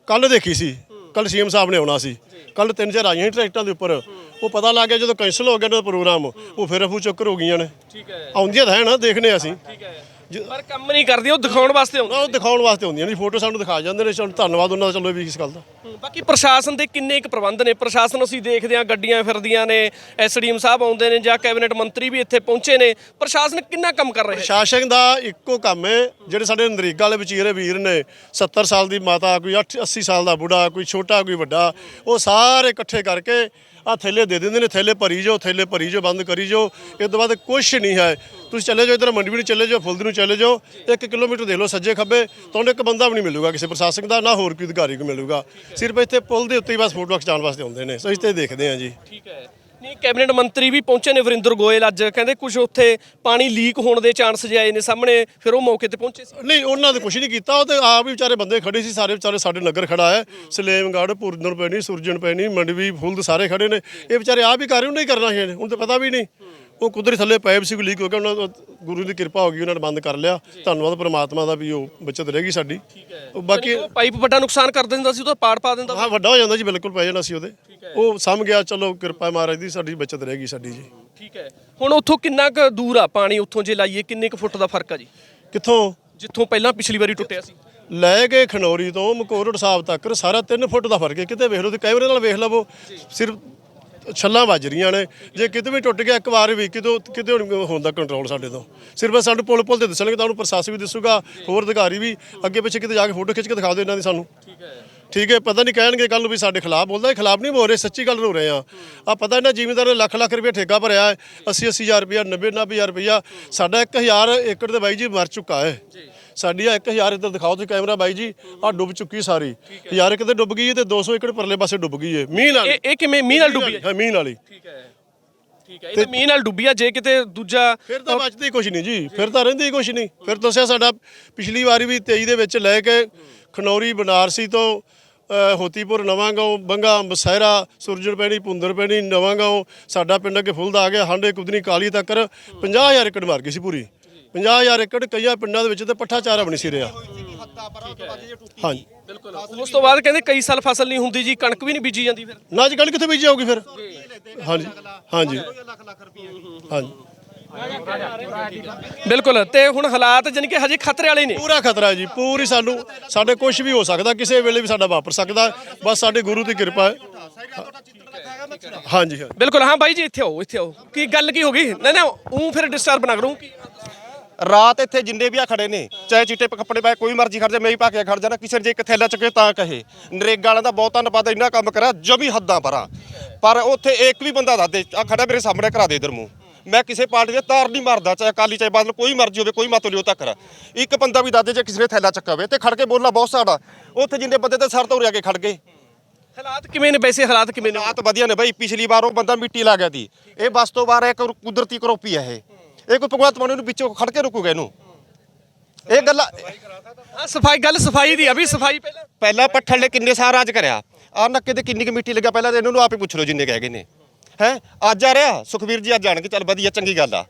ਕੱਲ ਦੇਖੀ ਸੀ। ਕੱਲ ਸੀਐਮ ਸਾਹਿਬ ਨੇ ਆਉਣਾ ਸੀ। ਕੱਲ ਤਿੰਨ ਚਾਰ ਆਈਆਂ ਸੀ ਟਰੈਕਟਰਾਂ ਦੇ ਉੱਪਰ। ਉਹ ਪਤਾ ਲੱਗ ਗਿਆ ਜਦੋਂ ਕੈਂਸਲ ਹੋ ਗਿਆ ਨਾ ਪ੍ਰੋਗਰਾਮ ਉਹ ਫਿਰ ਅਫੂ ਚੱਕਰ ਹੋ ਗਈਆਂ ਨੇ। ਠੀਕ ਹੈ। ਆਉਂਦੀਆਂ ਤਾਂ ਹੈ ਨਾ ਦੇਖਨੇ ਅਸੀਂ। ਠੀਕ ਹੈ। ਪਰ ਕੰਮ ਨਹੀਂ ਕਰਦੀ ਉਹ ਦਿਖਾਉਣ ਵਾਸਤੇ ਆਉਂਦੇ ਉਹ ਦਿਖਾਉਣ ਵਾਸਤੇ ਹੁੰਦੀਆਂ ਨੇ ਫੋਟੋ ਸਾਨੂੰ ਦਿਖਾ ਜਾਂਦੇ ਨੇ ਚਲੋ ਧੰਨਵਾਦ ਉਹਨਾਂ ਦਾ ਚਲੋ ਵੀ ਇਸ ਗੱਲ ਦਾ। ਬਾਕੀ ਪ੍ਰਸ਼ਾਸਨ ਦੇ ਕਿੰਨੇ ਕੁ ਪ੍ਰਬੰਧ ਨੇ? ਪ੍ਰਸ਼ਾਸਨ ਅਸੀਂ ਦੇਖਦੇ ਹਾਂ ਗੱਡੀਆਂ ਫਿਰਦੀਆਂ ਨੇ ਐਸਡੀਐਮ ਸਾਹਿਬ ਆਉਂਦੇ ਨੇ ਜਾਂ ਕੈਬਨਿਟ ਮੰਤਰੀ ਵੀ ਇੱਥੇ ਪਹੁੰਚੇ ਨੇ। ਪ੍ਰਸ਼ਾਸਨ ਕਿੰਨਾ ਕੰਮ ਕਰ ਰਿਹਾ ਹੈ? ਪ੍ਰਸ਼ਾਸਨ ਦਾ ਇੱਕੋ ਕੰਮ ਹੈ ਜਿਹੜੇ ਸਾਡੇ ਨਰੇਗਾ ਵਾਲੇ ਵਿਚੀਰੇ ਵੀਰ ਨੇ 70 ਸਾਲ ਦੀ ਮਾਤਾ ਕੋਈ 8 80 ਸਾਲ ਦਾ ਬੁੱਢਾ ਕੋਈ ਛੋਟਾ ਕੋਈ ਵੱਡਾ ਉਹ ਸਾਰੇ ਇਕੱਠੇ ਕਰਕੇ ਆ ਥੈਲੇ ਦੇ ਦਿੰਦੇ ਨੇ, ਥੈਲੇ ਭਰੀ ਜਾਓ, ਥੈਲੇ ਭਰੀ ਜਾਓ, ਬੰਦ ਕਰੀ ਜਾਓ। ਇਸ ਤੋਂ ਬਾਅਦ ਕੁਝ ਨਹੀਂ ਹੈ। ਤੁਸੀਂ ਚਲੇ ਜਾਓ ਇਧਰ, ਮੰਡੀ ਨੂੰ ਚਲੇ ਜਾਓ ਫੁੱਲਦੀ ਨੂੰ ਚਲੇ ਜਾਓ। ਇੱਕ ਕਿਲੋਮੀਟਰ ਦੇ ਲਓ ਸੱਜੇ ਖੱਬੇ। ਤੁਹਾਨੂੰ ਇੱਕ ਬੰਦਾ ਵੀ ਨਹੀਂ ਮਿਲੂਗਾ ਕਿਸੇ ਪ੍ਰਸ਼ਾਸਕ ਦਾ, ਨਾ ਹੋਰ ਕੋਈ ਅਧਿਕਾਰੀ ਕੋ ਮਿਲੂਗਾ। ਸਿਰਫ ਇੱਥੇ ਪੁਲ ਦੇ ਉੱਤੇ ਹੀ ਬਸ ਫੋਟੋ ਖਿਚਾਉਣ ਵਾਸਤੇ ਆਉਂਦੇ ਨੇ। ਸੋ ਇਸ ਤੇ ਦੇਖਦੇ ਹਾਂ ਜੀ। ਠੀਕ ਹੈ। ਨਹੀਂ, ਕੈਬਨਿਟ ਮੰਤਰੀ ਵੀ ਪਹੁੰਚੇ ਨੇ ਵਰਿੰਦਰ ਗੋਇਲ ਅੱਜ। ਕਹਿੰਦੇ ਕੁਝ ਉੱਥੇ ਪਾਣੀ ਲੀਕ ਹੋਣ ਦੇ ਚਾਂਸ ਜਾਏ ਨੇ ਸਾਹਮਣੇ, ਫਿਰ ਉਹ ਮੌਕੇ ਤੇ ਪਹੁੰਚੇ ਸੀ। ਨਹੀਂ, ਉਹਨਾਂ ਨੇ ਕੁਝ ਨਹੀਂ ਕੀਤਾ। ਉਹ ਤੇ ਆਪ ਹੀ ਵਿਚਾਰੇ ਬੰਦੇ ਖੜੇ ਸੀ, ਸਾਰੇ ਵਿਚਾਰੇ ਸਾਡੇ ਨਗਰ ਖੜਾ ਹੈ। ਸਲੇਮਗੜ੍ਹ ਪੁਰਨਰ ਪੈਣੀ ਸੁਰਜਣ ਪੈਣੀ, ਮੰਡਵੀ ਫੁੱਲ ਸਾਰੇ ਖੜੇ ਨੇ। ਇਹ ਵਿਚਾਰੇ ਆਪ ਹੀ ਕਰ ਰਹੇ, ਉਹਨਾਂ ਹੀ ਕਰਨਾ ਸੀ ਉਹਨੂੰ ਤਾਂ ਪਤਾ ਵੀ ਨਹੀਂ। ਉਹ ਕੁਦਰਤੀ ਥੱਲੇ ਪਾਈਪ ਸੀ ਲੀਕ ਹੋ ਗਿਆ ਉਹਨਾਂ ਗੁਰੂ ਦੀ ਕਿਰਪਾ ਹੋ ਗਈ ਉਹਨਾਂ ਨੇ ਬੰਦ ਕਰ ਲਿਆ। ਧੰਨਵਾਦ ਪ੍ਰਮਾਤਮਾ ਦਾ ਵੀ ਉਹ ਬੱਚਤ ਰਹਿ ਗਈ ਸਾਡੀ। ਉਹ ਬਾਕੀ ਪਾਈਪ ਵੱਡਾ ਨੁਕਸਾਨ ਕਰ ਦਿੰਦਾ ਸੀ ਉਹ ਤਾਂ ਪਾੜ ਪਾ ਦਿੰਦਾ ਹਾਂ ਵੱਡਾ ਹੋ ਜਾਂਦਾ ਜੀ ਬਿਲਕੁਲ ਪੈ ਜਾਣਾ ਸੀ ਉਹਦੇ। ਉਹ ਸਮ ਗਿਆ ਚਲੋ ਕਿਰਪਾ ਮਹਾਰਾਜ ਦੀ ਸਾਡੀ ਬੱਚਤ ਰਹਿ ਗਈ ਸਾਡੀ ਜੀ। ਠੀਕ ਹੈ। ਹੁਣ ਉੱਥੋਂ ਕਿੰਨਾ ਕੁ ਦੂਰ ਆ ਪਾਣੀ ਉੱਥੋਂ ਜੇ ਲਾਈਏ ਕਿੰਨੇ ਕੁ ਫੁੱਟ ਦਾ ਫ਼ਰਕ ਆ ਜੀ? ਕਿੱਥੋਂ? ਜਿੱਥੋਂ ਪਹਿਲਾਂ ਪਿਛਲੀ ਵਾਰੀ ਟੁੱਟਿਆ ਸੀ। ਲੈ ਕੇ ਖਨੌਰੀ ਤੋਂ ਮਕੋਰੜ ਸਾਹਿਬ ਤੱਕ ਸਾਰਾ 3 ਫੁੱਟ ਦਾ ਫ਼ਰਕ ਹੈ। ਕਿਤੇ ਵੇਖ ਲਓ ਤੇ ਕੈਮਰੇ ਨਾਲ ਵੇਖ ਲਵੋ ਸਿਰਫ ਛੱਲਾਂ ਵੱਜ ਰਹੀਆਂ ਨੇ। ਜੇ ਕਿਤੇ ਵੀ ਟੁੱਟ ਗਿਆ, ਇੱਕ ਵਾਰ ਵੀ ਕਿਤੇ ਕਿਤੇ ਨਹੀਂ ਹੁੰਦਾ ਕੰਟਰੋਲ ਸਾਡੇ ਤੋਂ। ਸਿਰਫ ਸਾਨੂੰ ਪੁਲ ਪੁਲ ਤੇ ਦੱਸਣਗੇ ਤੁਹਾਨੂੰ ਪ੍ਰਸ਼ਾਸਨ ਵੀ ਦੱਸੂਗਾ, ਹੋਰ ਅਧਿਕਾਰੀ ਵੀ ਅੱਗੇ ਪਿੱਛੇ ਕਿਤੇ ਜਾ ਕੇ ਫੋਟੋ ਖਿੱਚ ਕੇ ਦਿਖਾ ਦਿਓ ਇਹਨਾਂ ਦੀ ਸਾਨੂੰ। ਠੀਕ ਹੈ ਠੀਕ ਹੈ ਪਤਾ ਨਹੀਂ ਕਹਿਣਗੇ ਕੱਲ ਨੂੰ ਵੀ ਸਾਡੇ ਖਿਲਾਫ ਬੋਲਦਾ ਇਹ ਖਿਲਾਫ ਨਹੀਂ ਬੋਲ ਰਹੇ, ਸੱਚੀ ਗੱਲ ਹੋ ਰਹੇ ਆ ਆ ਪਤਾ ਇਹਨਾਂ ਜ਼ਿਮੀਂਦਾਰ ਨੇ ਲੱਖ ਲੱਖ ਰੁਪਏ ਠੇਕਾ ਭਰਿਆ ਹੈ 80 80000 ਰੁਪਇਆ 90 90000 ਰੁਪਇਆ। ਸਾਡਾ 1000 ਏਕੜ ਦੇ ਬਾਈ ਜੀ ਮਰ ਚੁੱਕਾ ਹੈ। ਸਾਡੀ ਆ 1000 ਇੱਧਰ ਦਿਖਾਓ ਤੁਸੀਂ ਕੈਮਰਾ ਬਾਈ ਜੀ ਆ ਡੁੱਬ ਚੁੱਕੀ ਸਾਰੀ। 1000 ਕਿਤੇ ਡੁੱਬ ਗਈ ਤੇ 200 ਏਕੜ ਪਰਲੇ ਪਾਸੇ ਡੁੱਬ ਗਈ ਹੈ। ਮੀਂਹ ਨਾਲ। ਇਹ ਇਹ ਕਿਵੇਂ? ਮੀਂਹ ਨਾਲ ਡੁੱਬੀ ਹੈ? ਹਾਂ ਮੀਂਹ ਨਾਲ ਹੀ। ਠੀਕ ਹੈ। ਠੀਕ ਹੈ। ਇਹ ਤਾਂ ਮੀਂਹ ਨਾਲ ਡੁੱਬੀ ਆ ਜੇ ਕਿਤੇ ਦੂਜਾ ਫਿਰ ਤਾਂ ਬਚਦੀ ਕੁਝ ਨਹੀਂ ਜੀ। ਫਿਰ ਤਾਂ ਰਹਿੰਦੀ ਕੁਝ ਨਹੀਂ। ਫਿਰ ਦੱਸਿਆ ਸਾਡਾ ਪਿਛਲੀ ਵਾਰੀ ਵੀ 23 ਦੇ ਵਿੱਚ ਲੈ ਕੇ ਖਨੌਰੀ ਬਨਾਰਸੀ ਤੋਂ ਹੋਤੀਪੁਰ ਨਵਾਂਗਾঁव ਬੰਗਾ ਮਸਹਿਰਾ ਸੁਰਜਣ ਪੈਣੀ ਪੁੰਦਰ ਪੈਣੀ ਨਵਾਂਗਾঁव ਸਾਡਾ ਪਿੰਡ ਅੱਗੇ ਫੁੱਲਦਾ ਆ ਗਿਆ। ਹਾਂਡੇ ਕੁਦਨੀ ਕਾਲੀ ਤੱਕ 50000 ਏਕੜ ਮਾਰ ਗਈ ਸੀ ਪੂਰੀ। 50000 ਏਕੜ ਕਈਆਂ ਪਿੰਡਾਂ ਦੇ ਵਿੱਚ ਤੇ ਪੱਠਾ ਚਾਰਾ ਬਣੀ ਸੀ ਰਿਹਾ। ਹਾਂਜੀ। ਬਿਲਕੁਲ ਉਸ ਤੋਂ ਬਾਅਦ ਕਹਿੰਦੇ ਕਈ ਸਾਲ ਫਸਲ ਨਹੀਂ ਹੁੰਦੀ ਜੀ ਕਣਕ ਵੀ ਨਹੀਂ ਬੀਜੀ ਜਾਂਦੀ ਫਿਰ। ਨਾ ਅੱਜ ਕੱਲ ਕਿੱਥੇ ਬੀਜੀ ਜਾਊਗੀ ਫਿਰ। ਹਾਂਜੀ ਹਾਂਜੀ। ਹਾਂਜੀ। ਬਿਲਕੁਲ ਤੇ ਹੁਣ ਹਾਲਾਤ ਜਾਨੀ ਕਿ ਹਜੇ ਖਤਰੇ ਵਾਲੇ ਨੇ। ਪੂਰਾ ਖਤਰਾ ਜੀ ਪੂਰੀ ਸਾਨੂੰ ਸਾਡੇ ਕੁਝ ਵੀ ਹੋ ਸਕਦਾ ਕਿਸੇ ਵੇਲੇ ਵੀ ਸਾਡਾ ਵਾਪਰ ਸਕਦਾ। ਬਸ ਸਾਡੇ ਗੁਰੂ ਦੀ ਕਿਰਪਾ ਹੈ। ਹਾਂਜੀ ਬਿਲਕੁਲ ਹਾਂ ਬਾਈ ਜੀ ਇੱਥੇ ਆਓ ਇੱਥੇ ਆਓ। ਕੀ ਗੱਲ ਕੀ ਹੋ ਗਈ? ਨਹੀਂ ਨਹੀਂ ਉਹ ਫਿਰ ਡਿਸਟਰਬ ਨਾ ਕਰੂੰ। ਰਾਤ ਇੱਥੇ ਜਿੰਨੇ ਵੀ ਆ ਖੜੇ ਨੇ ਚਾਹੇ ਚਿੱਟੇ ਕੱਪੜੇ ਪਾਏ ਕੋਈ ਮਰਜ਼ੀ ਖੜ ਜਾ ਮੈਂ ਹੀ ਪਾ ਕੇ ਖੜ ਜਾਣਾ ਕਿਸੇ ਨੇ ਜੇ ਇੱਕ ਥੈਲਾ ਚੱਕੇ ਤਾਂ ਕਹੇ। ਨਰੇਗਾ ਵਾਲਿਆਂ ਦਾ ਬਹੁਤ ਧੰਨਵਾਦ ਇੰਨਾ ਕੰਮ ਕਰਾ ਜਮੀ ਹੱਦਾਂ ਪਰਾਂ ਪਰ ਉੱਥੇ ਇੱਕ ਵੀ ਬੰਦਾ ਦੱਸ ਦੇ ਆ ਖੜਾ ਮੇਰੇ ਸਾਹਮਣੇ ਕਰਾ ਦੇ ਇਧਰ ਮੂੰਹ। ਮੈਂ ਕਿਸੇ ਪਾਰਟੀ ਦੇ ਤਾਰ ਨਹੀਂ ਮਾਰਦਾ ਚਾਹੇ ਅਕਾਲੀ ਚਾਹੇ ਬਾਦਲ ਕੋਈ ਮਰਜ਼ੀ ਹੋਵੇ ਕੋਈ ਮਤ ਲਿਓ ਤੱਕ ਇੱਕ ਬੰਦਾ ਵੀ ਦੱਸ ਦੇ ਜੇ ਕਿਸੇ ਨੇ ਥੈਲਾ ਚੱਕਾ ਹੋਵੇ ਤੇ ਖੜ ਕੇ ਬੋਲਣਾ ਬਹੁਤ ਸਾੜਾ ਉੱਥੇ ਜਿੰਨੇ ਬੰਦੇ ਤੇ ਸਰ ਤੋਂ ਉਰੇ ਆ ਕੇ ਖੜ ਗਏ। ਹਾਲਾਤ ਕਿਵੇਂ ਨੇ ਵੈਸੇ ਹਾਲਾਤ ਕਿਵੇਂ ਨੇ? ਹਾਲਾਤ ਵਧੀਆ ਨੇ ਬਾਈ ਪਿਛਲੀ ਵਾਰ ਉਹ ਬੰਦਾ ਮਿੱਟੀ ਲਾ ਗਿਆ ਸੀ। ਇਹ ਬਸ ਤੋਂ ਬਾਹਰ ਇੱਕ ਕੁਦਰਤੀ ਕਰੋਪੀ ਹੈ ਇਹ। ਇਹ ਕੋਈ ਭਗਵੰਤ ਮਾਨ ਨੂੰ ਵਿੱਚੋਂ ਖੜ ਕੇ ਰੁਕੂਗਾ ਇਹਨੂੰ। ਇਹ ਗੱਲਾਂ ਹਾਂ ਸਫ਼ਾਈ ਗੱਲ ਸਫ਼ਾਈ ਦੀ ਆ ਵੀ ਸਫ਼ਾਈ ਪਹਿਲਾਂ ਪਹਿਲਾਂ ਪੱਠਲ ਨੇ ਕਿੰਨੇ ਸਾਲ ਰਾਜ ਕਰਿਆ। ਆ ਨੱਕੇ ਤੇ ਕਿੰਨੀ ਕੁ ਮਿੱਟੀ ਲੱਗਾ ਪਹਿਲਾਂ ਤਾਂ ਇਹਨਾਂ ਨੂੰ ਆਪ ਹੀ ਪੁੱਛ ਲਓ ਜਿੰਨੇ ਕਹਿ ਗਏ ਨੇ। ਹੈ? ਅੱਜ ਆ ਰਿਹਾ। ਸੁਖਵੀਰ ਜੀ ਅੱਜ ਜਾਣਗੇ ਚੱਲ ਵਧੀਆ ਚੰਗੀ ਗੱਲ ਆ।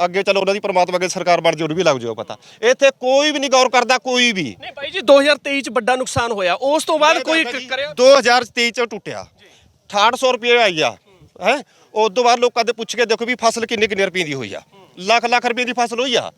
ਅੱਗੇ ਚਲੋ ਉਹਨਾਂ ਦੀ ਪ੍ਰਮਾਤਮਾ ਅੱਗੇ ਸਰਕਾਰ ਬਣ ਜਾਊ ਵੀ ਲੱਗ ਜਾਊ ਪਤਾ। ਇੱਥੇ ਕੋਈ ਵੀ ਨਹੀਂ ਗੌਰ ਕਰਦਾ ਕੋਈ ਵੀ। ਨਹੀਂ ਬਾਈ ਜੀ 2023 ਚ ਵੱਡਾ ਨੁਕਸਾਨ ਹੋਇਆ। ਉਸ ਤੋਂ ਬਾਅਦ ਕੋਈ ਕਰਿਆ 2023 ਚ ਟੁੱਟਿਆ। 6800 ਰੁਪਏ ਆਈ ਆ। ਹੈ? ਉਸ ਤੋਂ ਬਾਅਦ ਲੋਕਾਂ ਦੇ ਪੁੱਛ ਕੇ ਦੇਖੋ ਵੀ ਫਸਲ ਕਿੰਨੇ ਕਿੰਨੇ ਰੁਪਏ ਦੀ ਹੋਈ ਆ। ਲੱਖ ਲੱਖ ਰੁਪਏ ਦੀ ਫਸਲ ਹੋਈ ਆ।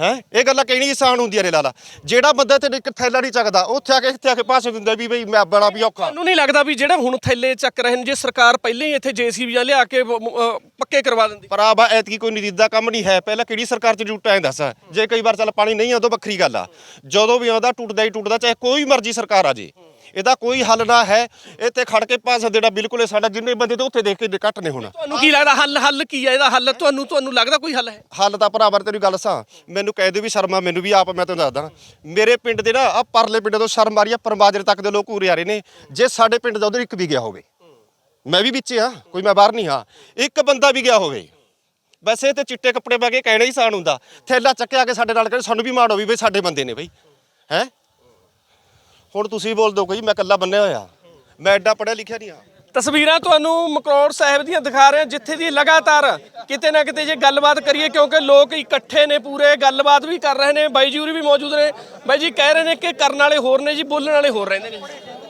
ਹੈ? ਇਹ ਗੱਲਾਂ ਕਹਿਣੀ ਆਸਾਨ ਹੁੰਦੀਆਂ ਨੇ ਲਾਲਾ। ਜਿਹੜਾ ਬੰਦਾ ਤੇ ਇੱਕ ਥੈਲਾ ਨਹੀਂ ਚੱਕਦਾ ਉੱਥੇ ਆ ਕੇ ਇੱਥੇ ਆ ਕੇ ਪਾਸੇ ਦਿੰਦਾ ਵੀ ਬਈ ਮੈਂ ਬੜਾ ਵੀ ਔਖਾ। ਤੁਹਾਨੂੰ ਨਹੀਂ ਲੱਗਦਾ ਵੀ ਜਿਹੜਾ ਹੁਣ ਥੈਲੇ ਚੱਕ ਰਹੇ ਨੇ ਜੇ ਸਰਕਾਰ ਪਹਿਲਾਂ ਹੀ ਇੱਥੇ ਜੀਸੀਬੀਆਂ ਲਿਆ ਕੇ ਅਹ, ਪੱਕੇ ਕਰਵਾ ਦਿੰਦੀ। ਪਰ ਆ ਬਾ ਐਤਕੀ ਕੋਈ ਨਦੀਦਾ ਕੰਮ ਨਹੀਂ ਹੈ। ਪਹਿਲਾਂ ਕਿਹੜੀ ਸਰਕਾਰ ਚ ਡਿਊਟਾ ਐਂ ਦੱਸ? ਜੇ ਕਈ ਵਾਰ ਚੱਲ ਪਾਣੀ ਨਹੀਂ ਆਉਂਦਾ ਵੱਖਰੀ ਗੱਲ ਆ। ਜਦੋਂ ਵੀ ਆਉਂਦਾ ਟੁੱਟਦਾ ਹੀ ਟੁੱਟਦਾ ਚਾਹੇ ਕੋਈ ਮਰਜ਼ੀ ਸਰਕਾਰ ਆ ਜੇ। ਇਹਦਾ ਕੋਈ ਹੱਲ ਨਾ ਹੈ। ਇੱਥੇ ਖੜ ਕੇ ਭਾਸ਼ਣ ਦੇਣਾ ਬਿਲਕੁਲ ਇਹ ਸਾਡਾ ਜਿੰਨੇ ਬੰਦੇ ਤੇ ਉੱਥੇ ਦੇਖ ਕੇ ਘੱਟ ਨਹੀਂ ਹੋਣਾ। ਤੁਹਾਨੂੰ ਕੀ ਲੱਗਦਾ ਹੱਲ ਹੱਲ ਕੀ ਹੈ ਇਹਦਾ ਹੱਲ ਤੁਹਾਨੂੰ ਤੁਹਾਨੂੰ ਲੱਗਦਾ ਕੋਈ ਹੱਲ ਹੈ? ਹੱਲ ਤਾਂ ਭਰਾਵਰ ਤੇਰੀ ਗੱਲ ਸਾਂ। ਮੈਨੂੰ ਕਹਿ ਦੇ ਵੀ ਸ਼ਰਮਾ ਮੈਨੂੰ ਵੀ ਆਪ ਮੈਂ ਤੈਨੂੰ ਦੱਸਦਾ। ਮੇਰੇ ਪਿੰਡ ਦੇ ਨਾ ਆ ਪਰਲੇ ਪਿੰਡ ਤੋਂ ਸ਼ਰਮ ਆ ਰਹੀ ਆ ਪਰਮਾਜਰੇ ਤੱਕ ਦੇ ਲੋਕ ਉਰੇ ਆ ਰਹੇ ਨੇ। ਜੇ ਸਾਡੇ ਪਿੰਡ ਦਾ ਉਧਰ ਇੱਕ ਵੀ ਗਿਆ ਹੋਵੇ ਮੈਂ ਵੀ ਵਿੱਚ ਆ ਕੋਈ ਮੈਂ ਬਾਹਰ ਨਹੀਂ ਹਾਂ ਇੱਕ ਬੰਦਾ ਵੀ ਗਿਆ ਹੋਵੇ। ਵੈਸੇ ਤੇ ਚਿੱਟੇ ਕੱਪੜੇ ਪਾ ਕੇ ਕਹਿਣਾ ਹੀ ਸਾਨ ਹੁੰਦਾ। ਥੈਲਾ ਚੱਕਿਆ ਕੇ ਸਾਡੇ ਨਾਲ ਕਹਿੰਦੇ ਸਾਨੂੰ ਵੀ ਮਾੜੋ ਵੀ ਬਈ ਸਾਡੇ ਬੰਦੇ ਨੇ ਬਈ। ਹੈ? ਹੁਣ ਤੁਸੀਂ ਬੋਲ ਦੋ ਕੋਈ ਮੈਂ ਇਕੱਲਾ ਬੰਨਿਆ ਹੋਇਆ। ਮੈਂ ਐਡਾ ਪੜਿਆ ਲਿਖਿਆ ਨਹੀਂ ਆ। ਤਸਵੀਰਾਂ ਤੁਹਾਨੂੰ ਮਕਰੌੜ ਸਾਹਿਬ ਦੀਆਂ ਦਿਖਾ ਰਹੇ ਹਾਂ ਜਿੱਥੇ ਦੀ ਲਗਾਤਾਰ ਕਿਤੇ ਨਾ ਕਿਤੇ ਜੇ ਗੱਲਬਾਤ ਕਰੀਏ ਕਿਉਂਕਿ ਲੋਕ ਇਕੱਠੇ ਨੇ ਪੂਰੇ ਗੱਲਬਾਤ ਵੀ ਕਰ ਰਹੇ ਨੇ। ਬਾਈ ਜੀ ਹੋਰੀ ਵੀ ਮੌਜੂਦ ਨੇ। ਬਾਈ ਜੀ ਕਹਿ ਰਹੇ ਨੇ ਕਿ ਕਰਨ ਵਾਲੇ ਹੋਰ ਨੇ ਜੀ ਬੋਲਣ ਵਾਲੇ ਹੋਰ ਰਹਿੰਦੇ ਨੇ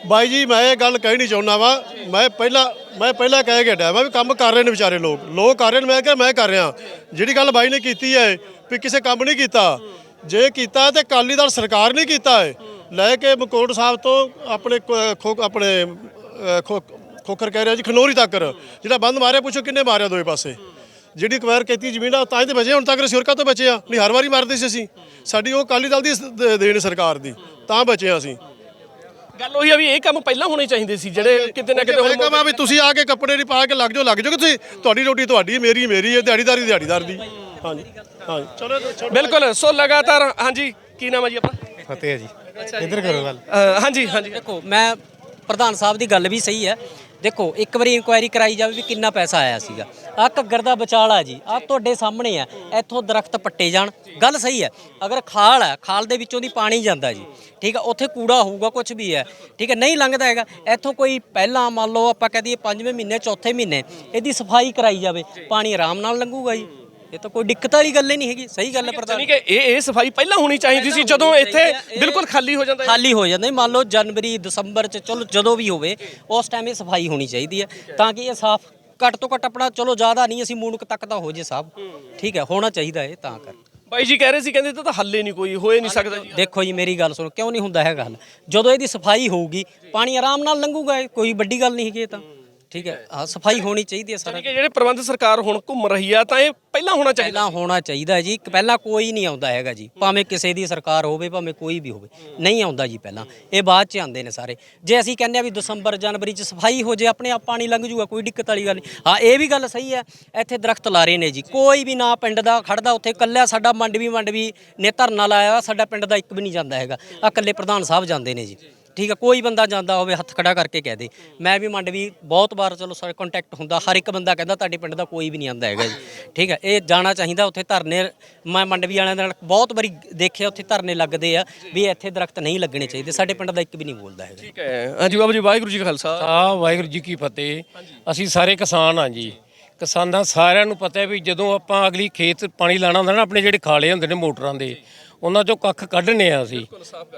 ਬਾਈ ਜੀ ਮੈਂ ਇਹ ਗੱਲ ਕਹਿਣੀ ਚਾਹੁੰਦਾ ਵਾਂ ਮੈਂ ਪਹਿਲਾਂ ਮੈਂ ਪਹਿਲਾਂ ਕਹਿ ਕੇ ਡਿਆ ਮੈਂ ਵੀ ਕੰਮ ਕਰ ਰਹੇ ਨੇ ਵਿਚਾਰੇ ਲੋਕ। ਲੋਕ ਕਰ ਰਹੇ ਨੇ ਮੈਂ ਕਿਹਾ ਮੈਂ ਕਰ ਰਿਹਾ। ਜਿਹੜੀ ਗੱਲ ਬਾਈ ਨੇ ਕੀਤੀ ਹੈ ਵੀ ਕਿਸੇ ਕੰਮ ਨਹੀਂ ਕੀਤਾ। ਜੇ ਕੀਤਾ ਤੇ ਅਕਾਲੀ ਦਲ ਸਰਕਾਰ ਨਹੀਂ ਕੀਤਾ ਹੈ। ਲੈ ਕੇ ਮਕੋਟ ਸਾਹਿਬ ਤੋਂ ਆਪਣੇ ਕ- ਖੋ ਆਪਣੇ ਖੋਖਰ ਕਹਿ ਰਿਹਾ ਜੀ ਖਨੋਰੀ ਤੱਕ ਜਿਹੜਾ ਬੰਦ ਮਾਰਿਆ ਪੁੱਛੋ ਕਿੰਨੇ ਮਾਰਿਆ ਦੋਵੇਂ ਪਾਸੇ। ਜਿਹੜੀ ਅਕਵਾਇਰ ਕੀਤੀ ਜ਼ਮੀਨ ਆ ਤਾਂ ਹੀ ਤੇ ਬਚੇ ਹੁਣ ਤੱਕ ਸਿਰਕਾ ਤੋਂ ਬਚੇ ਆ? ਨਹੀਂ ਹਰ ਵਾਰੀ ਮਾਰਦੇ ਸੀ ਅਸੀਂ। ਸਾਡੀ ਉਹ ਅਕਾਲੀ ਦਲ ਦੀ ਦੇਣ ਸਰਕਾਰ ਦੀ ਤਾਂ ਬਚੇ ਆ ਅਸੀਂ। ਗੱਲ ਉਹੀ ਆ ਵੀ ਇਹ ਕੰਮ ਪਹਿਲਾਂ ਹੋਣੇ ਚਾਹੀਦੇ ਸੀ ਜਿਹੜੇ ਕਿਤੇ ਨਾ ਕਿਤੇ ਹੁਣ ਕਹਾਂ ਵੀ ਤੁਸੀਂ ਆ ਕੇ ਕੱਪੜੇ ਨਹੀਂ ਪਾ ਕੇ ਲੱਗ ਜਾਓ ਲੱਗ ਜਾਓ ਤੁਸੀਂ? ਤੁਹਾਡੀ ਰੋਟੀ ਤੁਹਾਡੀ ਮੇਰੀ ਮੇਰੀ ਹੈ ਦਿਹਾੜੀਦਾਰੀ ਦਿਹਾੜੀਦਾਰ ਦੀ। ਹਾਂਜੀ ਹਾਂਜੀ। ਚਲੋ ਚਲੋ ਬਿਲਕੁਲ ਸੋ ਲਗਾਤਾਰ ਹਾਂਜੀ ਕੀ ਨਾਮ ਹੈ ਜੀ ਆਪਣਾ? ਫਤਿਹ ਜੀ। ਇੱਧਰ ਕਰੋ ਗੱਲ। ਅ, ਹਾਂਜੀ ਹਾਂਜੀ। ਦੇਖੋ ਮੈਂ ਪ੍ਰਧਾਨ ਸਾਹਿਬ ਦੀ ਗੱਲ ਵੀ ਸਹੀ ਹੈ। ਦੇਖੋ ਇੱਕ ਵਾਰੀ ਇਨਕੁਆਇਰੀ ਕਰਾਈ ਜਾਵੇ ਵੀ ਕਿੰਨਾ ਪੈਸਾ ਆਇਆ ਸੀਗਾ। ਆ ਘੱਗਰ ਦਾ ਵਿਚਾਲਾ ਜੀ ਆ ਤੁਹਾਡੇ ਸਾਹਮਣੇ ਆ। ਇੱਥੋਂ ਦਰਖਤ ਪੱਟੇ ਜਾਣ। ਗੱਲ ਸਹੀ ਹੈ। ਅਗਰ ਖਾਲ ਹੈ ਖਾਲ ਦੇ ਵਿੱਚੋਂ ਦੀ ਪਾਣੀ ਜਾਂਦਾ ਜੀ। ਠੀਕ ਹੈ ਉੱਥੇ ਕੂੜਾ ਹੋਊਗਾ ਕੁਝ ਵੀ ਹੈ। ਠੀਕ ਹੈ ਨਹੀਂ ਲੰਘਦਾ ਹੈਗਾ। ਇੱਥੋਂ ਕੋਈ ਪਹਿਲਾਂ ਮੰਨ ਲਓ ਆਪਾਂ ਕਹਿ ਦਈਏ ਪੰਜਵੇਂ ਮਹੀਨੇ ਚੌਥੇ ਮਹੀਨੇ ਇਹਦੀ ਸਫ਼ਾਈ ਕਰਾਈ ਜਾਵੇ। ਪਾਣੀ ਆਰਾਮ ਨਾਲ ਲੰਘੂਗਾ ਜੀ। ਇਹ ਤਾਂ ਕੋਈ ਦਿੱਕਤ ਵਾਲੀ ਗੱਲ ਹੀ ਨਹੀਂ ਹੈਗੀ ਸਹੀ ਗੱਲ ਹੈ ਪ੍ਰਧਾਨ। ਯਾਨੀ ਕਿ ਇਹ ਇਹ ਸਫ਼ਾਈ ਪਹਿਲਾਂ ਹੋਣੀ ਚਾਹੀਦੀ ਸੀ ਜਦੋਂ ਇੱਥੇ ਬਿਲਕੁਲ ਖਾਲੀ ਹੋ ਜਾਂਦਾ ਹੈ ਖਾਲੀ ਹੋ ਜਾਂਦਾ ਜੀ। ਮੰਨ ਲਓ ਜਨਵਰੀ ਦਸੰਬਰ ਚ ਚਲੋ ਜਦੋਂ ਵੀ ਹੋਵੇ ਉਸ ਟਾਈਮ ਇਹ ਸਫ਼ਾਈ ਹੋਣੀ ਚਾਹੀਦੀ ਹੈ ਤਾਂ ਕਿ ਇਹ ਸਾਫ਼ ਘੱਟ ਤੋਂ ਘੱਟ ਆਪਣਾ ਚਲੋ ਜ਼ਿਆਦਾ ਨਹੀਂ ਅਸੀਂ ਮੂਣਕ ਤੱਕ ਤਾਂ ਹੋ ਜੇ ਸਾਹਬ ਠੀਕ ਹੈ ਹੋਣਾ ਚਾਹੀਦਾ ਇਹ ਤਾਂ ਕਰ ਬਾਈ ਜੀ ਕਹਿ ਰਹੇ ਸੀ ਕਹਿੰਦੇ ਇਹ ਤਾਂ ਹੱਲੇ ਨਹੀਂ ਕੋਈ ਹੋਏ ਨਹੀਂ ਸਕਦਾ ਜੀ। ਦੇਖੋ ਜੀ ਮੇਰੀ ਗੱਲ ਸੁਣੋ ਕਿਉਂ ਨਹੀਂ ਹੁੰਦਾ ਹੈਗਾ ਹੱਲ? ਜਦੋਂ ਇਹਦੀ ਸਫ਼ਾਈ ਹੋਊਗੀ ਪਾਣੀ ਆਰਾਮ ਨਾਲ ਲੰਘੂਗਾ ਇਹ, ਕੋਈ ਵੱਡੀ ਗੱਲ ਨਹੀਂ ਹੈਗੀ ਇਹ ਤਾਂ। ਠੀਕ ਹੈ? ਹਾਂ ਸਫ਼ਾਈ ਹੋਣੀ ਚਾਹੀਦੀ ਹੈ ਸਾਰਾ ਯਾਨੀ ਕਿ ਜਿਹੜੇ ਪ੍ਰਬੰਧ ਸਰਕਾਰ ਹੁਣ ਘੁੰਮ ਰਹੀ ਆ ਤਾਂ ਇਹ ਪਹਿਲਾਂ ਹੋਣਾ ਚਾਹੀਦਾ। ਪਹਿਲਾਂ ਹੋਣਾ ਚਾਹੀਦਾ ਜੀ। ਪਹਿਲਾਂ ਕੋਈ ਨਹੀਂ ਆਉਂਦਾ ਹੈਗਾ ਜੀ। ਭਾਵੇਂ ਕਿਸੇ ਦੀ ਸਰਕਾਰ ਹੋਵੇ ਭਾਵੇਂ ਕੋਈ ਵੀ ਹੋਵੇ। ਨਹੀਂ ਆਉਂਦਾ ਜੀ ਪਹਿਲਾਂ। ਇਹ ਬਾਅਦ ਚ ਆਉਂਦੇ ਨੇ ਸਾਰੇ। ਜੇ ਅਸੀਂ ਕਹਿੰਦੇ ਆ ਵੀ ਦਸੰਬਰ ਜਨਵਰੀ ਚ ਸਫ਼ਾਈ ਹੋ ਜੇ ਆਪਣੇ ਆਪ ਪਾਣੀ ਲੰਘ ਜੂਗਾ ਕੋਈ ਦਿੱਕਤ ਵਾਲੀ ਗੱਲ ਨਹੀਂ। ਹਾਂ ਇਹ ਵੀ ਗੱਲ ਸਹੀ ਹੈ। ਇੱਥੇ ਦਰਖਤ ਲਾਰੇ ਨੇ ਜੀ। ਕੋਈ ਵੀ ਨਾ ਪਿੰਡ ਦਾ ਖੜਦਾ ਉੱਥੇ ਕੱਲਿਆ ਸਾਡਾ ਮੰਡਵੀ ਮੰਡਵੀ ਨੇ ਧਰਨਾ ਲਾਇਆ ਸਾਡਾ ਪਿੰਡ ਦਾ ਇੱਕ ਵੀ ਨਹੀਂ ਜਾਂਦਾ ਹੈਗਾ। ਆ ਕੱਲੇ ਪ੍ਰਧਾਨ ਸਾਹਿਬ ਜਾਂਦੇ ਨੇ ਜੀ। ਠੀਕ ਹੈ ਕੋਈ ਬੰਦਾ ਜਾਂਦਾ ਹੋਵੇ ਹੱਥ ਖੜਾ ਕਰਕੇ ਕਹਿ ਦੇ। ਮੈਂ ਵੀ ਮੰਡਵੀ ਬਹੁਤ ਵਾਰ ਚਲੋ ਸਾਰੇ ਕੰਟੈਕਟ ਹੁੰਦਾ ਹਰ ਇੱਕ ਬੰਦਾ ਕਹਿੰਦਾ ਤੁਹਾਡੇ ਪਿੰਡ ਦਾ ਕੋਈ ਵੀ ਨਹੀਂ ਆਂਦਾ ਹੈਗਾ ਜੀ। ਠੀਕ ਹੈ ਇਹ ਜਾਣਾ ਚਾਹੀਦਾ ਉੱਥੇ ਧਰਨੇ ਮੈਂ ਮੰਡਵੀ ਵਾਲਿਆਂ ਦੇ ਨਾਲ ਬਹੁਤ ਵਾਰੀ ਦੇਖਿਆ ਉੱਥੇ ਧਰਨੇ ਲੱਗਦੇ ਆ ਵੀ ਇੱਥੇ ਦਰਖਤ ਨਹੀਂ ਲੱਗਣੇ ਚਾਹੀਦੇ ਸਾਡੇ ਪਿੰਡ ਦਾ ਇੱਕ ਵੀ ਨਹੀਂ ਬੋਲਦਾ ਹੈਗਾ। ਠੀਕ ਹੈ ਹਾਂਜੀ ਬਾਬਾ ਜੀ ਵਾਹਿਗੁਰੂ ਜੀ ਕਾ ਖਾਲਸਾ। ਆ ਵਾਹਿਗੁਰੂ ਜੀ ਕੀ ਫਤਿਹ। ਅਸੀਂ ਸਾਰੇ ਕਿਸਾਨ ਆ ਜੀ। ਕਿਸਾਨਾਂ ਸਾਰਿਆਂ ਨੂੰ ਪਤਾ ਹੈ ਵੀ ਜਦੋਂ ਆਪਾਂ ਅਗਲੀ ਖੇਤ ਪਾਣੀ ਲਾਣਾ ਹੁੰਦਾ ਨਾ ਆਪਣੇ ਜਿਹੜੇ ਖਾਲੇ ਹੁੰਦੇ ਨੇ ਮੋਟਰਾਂ ਦੇ ਉਹਨਾਂ ਚੋਂ ਕੱਖ ਕੱਢਨੇ ਆ ਅਸੀਂ।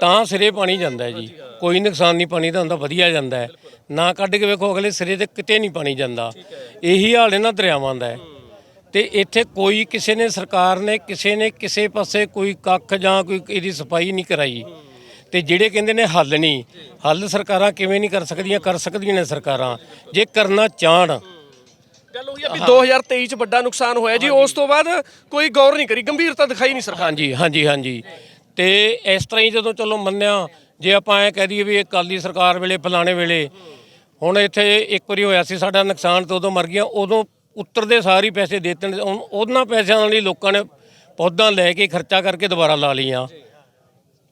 ਤਾਂ ਸਿਰੇ ਪਾਣੀ ਜਾਂਦਾ ਜੀ। ਕੋਈ ਨੁਕਸਾਨ ਨਹੀਂ, ਪਾਣੀ ਦਾ ਹੁੰਦਾ, ਵਧੀਆ ਜਾਂਦਾ ਹੈ। ਨਾ ਕੱਢ ਕੇ ਵੇਖੋ, ਅਗਲੇ ਸਿਰੇ ਤੇ ਕਿਤੇ ਨਹੀਂ ਪਾਣੀ ਜਾਂਦਾ। ਇਹੀ ਹਾਲ ਇਹਨਾਂ ਦਰਿਆਵਾਂ ਦਾ ਹੈ। ਤੇ ਇੱਥੇ ਕੋਈ ਕਿਸੇ ਨੇ ਸਰਕਾਰ ਨੇ, ਕਿਸੇ ਨੇ ਕਿਸੇ ਪਾਸੇ ਕੋਈ ਕੱਖ ਜਾਂ ਕੋਈ ਇਹਦੀ ਸਫ਼ਾਈ ਨਹੀਂ ਕਰਾਈ। ਤੇ ਜਿਹੜੇ ਕਹਿੰਦੇ ਨੇ ਹੱਲ ਨਹੀਂ, ਹੱਲ ਸਰਕਾਰਾਂ ਕਿਵੇਂ ਨਹੀਂ ਕਰ ਸਕਦੀਆਂ? ਕਰ ਸਕਦੀਆਂ ਨੇ ਸਰਕਾਰਾਂ। ਜੇ ਕਰਨਾ ਚਾਹਣ ਗੱਲ ਹੋਈ ਆ ਵੀ 2023 ਚ ਵੱਡਾ ਨੁਕਸਾਨ ਹੋਇਆ ਜੀ ਉਸ ਤੋਂ ਬਾਅਦ ਕੋਈ ਗੌਰ ਨਹੀਂ ਕਰੀ ਗੰਭੀਰਤਾ ਦਿਖਾਈ ਨਹੀਂ ਸਰਕਾਰ ਹਾਂਜੀ ਹਾਂਜੀ ਹਾਂਜੀ। ਤੇ ਇਸ ਤਰ੍ਹਾਂ ਹੀ ਜਦੋਂ ਚਲੋ ਮੰਨਿਆ ਜੇ ਆਪਾਂ ਐ ਕਹਿ ਦਈਏ ਵੀ ਇਹ ਕਾਲੀ ਸਰਕਾਰ ਵੇਲੇ ਫਲਾਣੇ ਵੇਲੇ ਹੁਣ ਇੱਥੇ ਇੱਕ ਵਾਰੀ ਹੋਇਆ ਸੀ ਸਾਡਾ ਨੁਕਸਾਨ ਤੇ ਉਦੋਂ ਮਰ ਗਿਆ ਉਦੋਂ ਉੱਤਰਦੇ ਸਾਰੀ ਪੈਸੇ ਦੇ ਦਿੱਤੇ ਉਹਨਾਂ ਪੈਸਿਆਂ ਨਾਲ ਹੀ ਲੋਕਾਂ ਨੇ ਪੌਦਾਂ ਲੈ ਕੇ ਖਰਚਾ ਕਰਕੇ ਦੁਬਾਰਾ ਲਾ ਲਈਆਂ।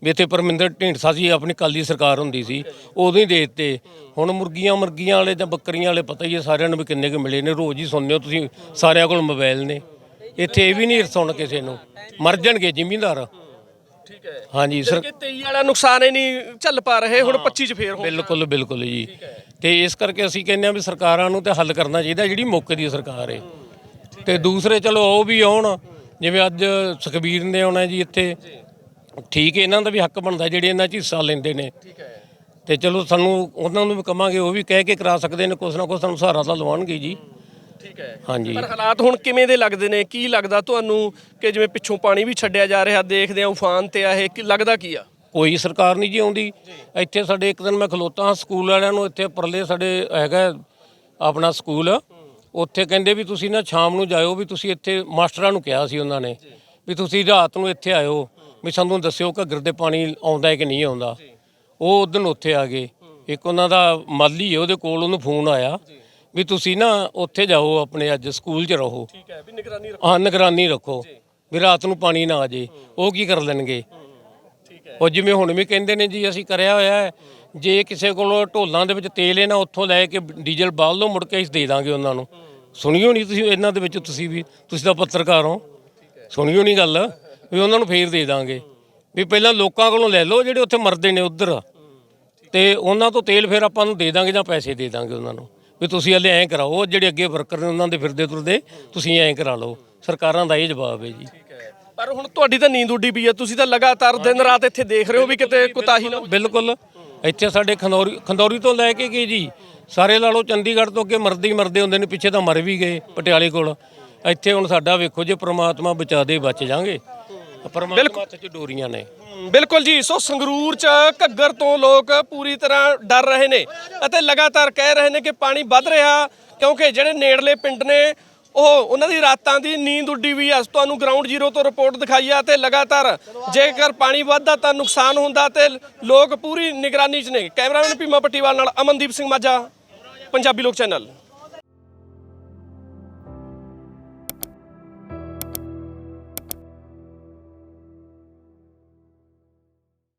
ਵੀ ਇੱਥੇ ਪਰਮਿੰਦਰ ਢੀਂਡਸਾ ਸੀ ਆਪਣੀ ਕਾਲੀ ਸਰਕਾਰ ਹੁੰਦੀ ਸੀ ਉਦੋਂ ਹੀ ਦੇ ਦਿੱਤੇ। ਹੁਣ ਮੁਰਗੀਆਂ ਮੁਰਗੀਆਂ ਵਾਲੇ ਜਾਂ ਬੱਕਰੀਆਂ ਵਾਲੇ ਪਤਾ ਹੀ ਹੈ ਸਾਰਿਆਂ ਨੂੰ ਵੀ ਕਿੰਨੇ ਕੁ ਮਿਲੇ ਨੇ ਰੋਜ਼ ਹੀ ਸੁਣਦੇ ਹੋ ਤੁਸੀਂ ਸਾਰਿਆਂ ਕੋਲ ਮੋਬਾਈਲ ਨੇ। ਇੱਥੇ ਇਹ ਵੀ ਨਹੀਂ ਸੁਣ ਕਿਸੇ ਨੂੰ ਮਰ ਜਾਣਗੇ ਜ਼ਿਮੀਂਦਾਰ। ਠੀਕ ਹੈ। ਹਾਂਜੀ ਸਰ। ਕਿ 23 ਵਾਲਾ ਨੁਕਸਾਨ ਹੀ ਨਹੀਂ ਚੱਲ ਪਾ ਰਹੇ ਹੁਣ 25 ਚ ਫੇਰ ਹੋ ਬਿਲਕੁਲ ਬਿਲਕੁਲ ਜੀ। ਤੇ ਇਸ ਕਰਕੇ ਅਸੀਂ ਕਹਿੰਦੇ ਆ ਵੀ ਸਰਕਾਰਾਂ ਨੂੰ ਤੇ ਹੱਲ ਕਰਨਾ ਚਾਹੀਦਾ ਜਿਹੜੀ ਮੌਕੇ ਦੀ ਸਰਕਾਰ ਹੈ। ਤੇ ਦੂਸਰੇ ਚਲੋ ਉਹ ਵੀ ਆਉਣ ਜਿਵੇਂ ਅੱਜ ਸੁਖਬੀਰ ਨੇ ਆਉਣਾ ਜੀ ਇੱਥੇ। ਠੀਕ ਹੈ ਇਹਨਾਂ ਦਾ ਵੀ ਹੱਕ ਬਣਦਾ ਜਿਹੜੇ ਇਹਨਾਂ 'ਚ ਹਿੱਸਾ ਲੈਂਦੇ ਨੇ। ਤੇ ਚਲੋ ਸਾਨੂੰ ਉਹਨਾਂ ਨੂੰ ਵੀ ਕਵਾਂਗੇ ਉਹ ਵੀ ਕਹਿ ਕੇ ਕਰਾ ਸਕਦੇ ਨੇ ਕੁਛ ਨਾ ਕੁਛ ਸਾਨੂੰ ਸਹਾਰਾ ਤਾਂ ਲਵਾਉਣਗੇ ਜੀ। ਠੀਕ ਹੈ। ਹਾਂਜੀ। ਪਰ ਹਾਲਾਤ ਹੁਣ ਕਿਵੇਂ ਦੇ ਲੱਗਦੇ ਨੇ? ਕੀ ਲੱਗਦਾ ਤੁਹਾਨੂੰ ਕਿ ਜਿਵੇਂ ਪਿੱਛੋਂ ਪਾਣੀ ਵੀ ਛੱਡਿਆ ਜਾ ਰਿਹਾ ਦੇਖਦੇ ਆ ਉਫਾਨ ਤੇ ਆ ਇਹ ਕੀ ਲੱਗਦਾ ਕੀ ਆ? ਕੋਈ ਸਰਕਾਰ ਨਹੀਂ ਜੀ ਆਉਂਦੀ। ਇੱਥੇ ਸਾਡੇ ਇੱਕ ਦਿਨ ਮੈਂ ਖਲੋਤਾ ਹਾਂ ਸਕੂਲ ਵਾਲਿਆਂ ਨੂੰ ਇੱਥੇ ਪਰਲੇ ਸਾਡੇ ਹੈਗਾ ਆਪਣਾ ਸਕੂਲ। ਉੱਥੇ ਕਹਿੰਦੇ ਵੀ ਤੁਸੀਂ ਨਾ ਸ਼ਾਮ ਨੂੰ ਜਾਇਓ ਵੀ ਤੁਸੀਂ ਇੱਥੇ ਮਾਸਟਰਾਂ ਨੂੰ ਕਿਹਾ ਸੀ ਉਹਨਾਂ ਨੇ ਵੀ ਤੁਸੀਂ ਰਾਤ ਨੂੰ ਇੱਥੇ ਆਇਓ। ਵੀ ਸਾਨੂੰ ਦੱਸਿਓ ਘੱਗਰ ਦੇ ਪਾਣੀ ਆਉਂਦਾ ਹੈ ਕਿ ਨਹੀਂ ਆਉਂਦਾ। ਉਹ ਉਦੋਂ ਉੱਥੇ ਆ ਗਏ। ਇੱਕ ਉਹਨਾਂ ਦਾ ਮਾਲੀ ਹੈ ਉਹਦੇ ਕੋਲ ਉਹਨੂੰ ਫੋਨ ਆਇਆ ਵੀ ਤੁਸੀਂ ਨਾ ਉੱਥੇ ਜਾਓ ਆਪਣੇ ਅੱਜ ਸਕੂਲ 'ਚ ਰਹੋ। ਠੀਕ ਹੈ ਵੀ ਨਿਗਰਾਨੀ ਹਾਂ ਨਿਗਰਾਨੀ ਰੱਖੋ ਵੀ ਰਾਤ ਨੂੰ ਪਾਣੀ ਨਾ ਆ ਜੇ। ਉਹ ਕੀ ਕਰ ਲੈਣਗੇ? ਉਹ ਜਿਵੇਂ ਹੁਣ ਵੀ ਕਹਿੰਦੇ ਨੇ ਜੀ ਅਸੀਂ ਕਰਿਆ ਹੋਇਆ ਹੈ ਜੇ ਕਿਸੇ ਕੋਲ ਢੋਲਾਂ ਦੇ ਵਿੱਚ ਤੇਲ ਹੈ ਨਾ ਉੱਥੋਂ ਲੈ ਕੇ ਡੀਜ਼ਲ ਬਾਲ ਲਓ ਮੁੜ ਕੇ ਅਸੀਂ ਦੇ ਦਾਂਗੇ ਉਹਨਾਂ ਨੂੰ। ਸੁਣੀਓ ਨਹੀਂ ਤੁਸੀਂ ਇਹਨਾਂ ਦੇ ਵਿੱਚ ਤੁਸੀਂ ਵੀ ਤੁਸੀਂ ਤਾਂ ਪੱਤਰਕਾਰ ਹੋ। ਸੁਣੀਓ ਨਹੀਂ ਗੱਲ। ਵੀ ਉਹਨਾਂ ਨੂੰ ਫੇਰ ਦੇ ਦਾਂਗੇ। ਵੀ ਪਹਿਲਾਂ ਲੋਕਾਂ ਕੋਲੋਂ ਲੈ ਲਓ ਜਿਹੜੇ ਉੱਥੇ ਮਰਦੇ ਨੇ ਉਧਰ। ਤੇ ਉਹਨਾਂ ਤੋਂ ਤੇਲ ਫਿਰ ਆਪਾਂ ਨੂੰ ਦੇ ਦਾਂਗੇ ਜਾਂ ਪੈਸੇ ਦੇ ਦਾਂਗੇ ਉਹਨਾਂ ਨੂੰ। ਵੀ ਤੁਸੀਂ ਹਲੇ ਐਂ ਕਰਾਓ ਜਿਹੜੇ ਅੱਗੇ ਵਰਕਰ ਨੇ ਉਹਨਾਂ ਦੇ ਫਿਰਦੇ ਤੁਰਦੇ ਤੁਸੀਂ ਐਂ ਕਰਾ ਲਓ। ਸਰਕਾਰਾਂ ਦਾ ਇਹ ਜਵਾਬ ਹੈ ਜੀ। ਪਰ ਹੁਣ ਤੁਹਾਡੀ ਤਾਂ ਨੀਂਦ ਉੱਡੀ ਪਈ ਹੈ ਤੁਸੀਂ ਤਾਂ ਲਗਾਤਾਰ ਦਿਨ ਰਾਤ ਇੱਥੇ ਦੇਖ ਰਹੇ ਹੋ ਵੀ ਕਿਤੇ ਕੁਤਾਹੀ ਨਾ ਬਿਲਕੁਲ। ਇੱਥੇ ਸਾਡੇ ਖੰਦੌਰੀ ਖੰਦੌਰੀ ਤੋਂ ਲੈ ਕੇ ਗਏ ਜੀ? ਸਾਰੇ ਲਾ ਲਓ ਚੰਡੀਗੜ੍ਹ ਤੋਂ ਅੱਗੇ ਮਰਦੇ ਹੀ ਮਰਦੇ ਹੁੰਦੇ ਨੇ ਪਿੱਛੇ ਤਾਂ ਮਰ ਵੀ ਗਏ ਪਟਿਆਲੇ ਕੋਲ। ਇੱਥੇ ਹੁਣ ਸਾਡਾ ਵੇਖੋ ਜੇ ਪ੍ਰਮਾਤਮਾ ਬਚਾ ਦੇ ਬਚ ਜਾਾਂਗੇ। ਪਰਮਾਤਮਾ ਹੱਥ 'ਚ ਡੋਰੀਆਂ ਨੇ। ਬਿਲਕੁਲ ਜੀ। ਸੋ ਸੰਗਰੂਰ ਚ ਘੱਗਰ ਤੋਂ ਲੋਕ ਪੂਰੀ ਤਰ੍ਹਾਂ ਡਰ ਰਹੇ ਨੇ ਅਤੇ ਲਗਾਤਾਰ ਕਹਿ ਰਹੇ ਨੇ ਕਿ ਪਾਣੀ ਵੱਧ ਰਿਹਾ ਕਿਉਂਕਿ ਜਿਹੜੇ ਨੇੜਲੇ ਪਿੰਡ ਨੇ ਉਹ ਉਹਨਾਂ ਦੀ ਰਾਤਾਂ ਦੀ ਨੀਂਦ ਉੱਡੀ ਵੀ ਆ। ਤੁਹਾਨੂੰ ਗਰਾਊਂਡ ਜ਼ੀਰੋ ਤੋਂ ਰਿਪੋਰਟ ਦਿਖਾਈ ਆ ਤੇ ਲਗਾਤਾਰ ਜੇਕਰ ਪਾਣੀ ਵੱਧਦਾ ਤਾਂ ਨੁਕਸਾਨ ਹੁੰਦਾ ਤੇ ਲੋਕ ਪੂਰੀ ਨਿਗਰਾਨੀ 'ਚ ਨੇ। ਕੈਮਰਾਮੈਨ ਭੀਮਾ ਪੱਟੀਵਾਲ ਨਾਲ ਅਮਨਦੀਪ ਸਿੰਘ ਮਾਝਾ ਪੰਜਾਬੀ ਲੋਕ ਚੈਨਲ।